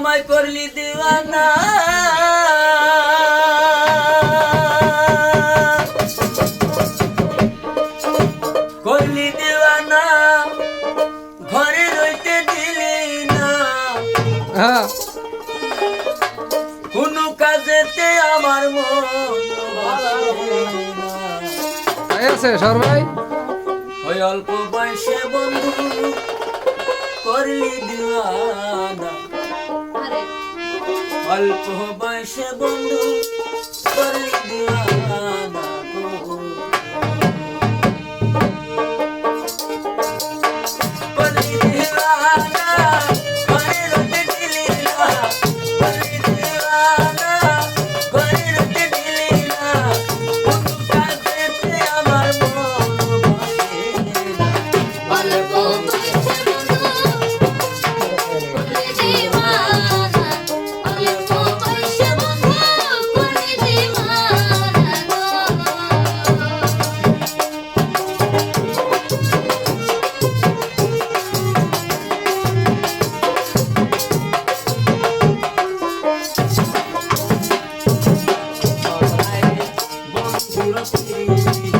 সময় করলি দিওয়ানা। রইতে আমার সর্বাই ওই অল্প বয়সে বন্ধু করলি দিওয়ানা। অল্প বয়সে বন্ধু Rastri.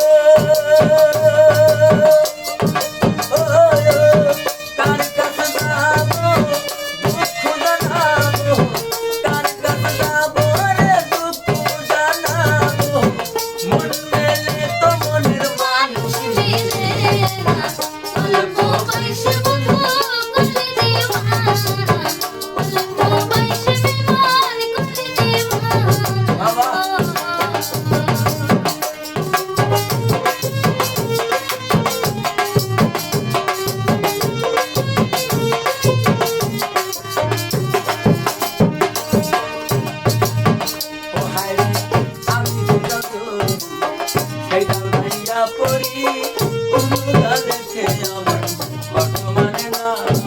পড়ি অনুরাগ আমার বর্তমানে না।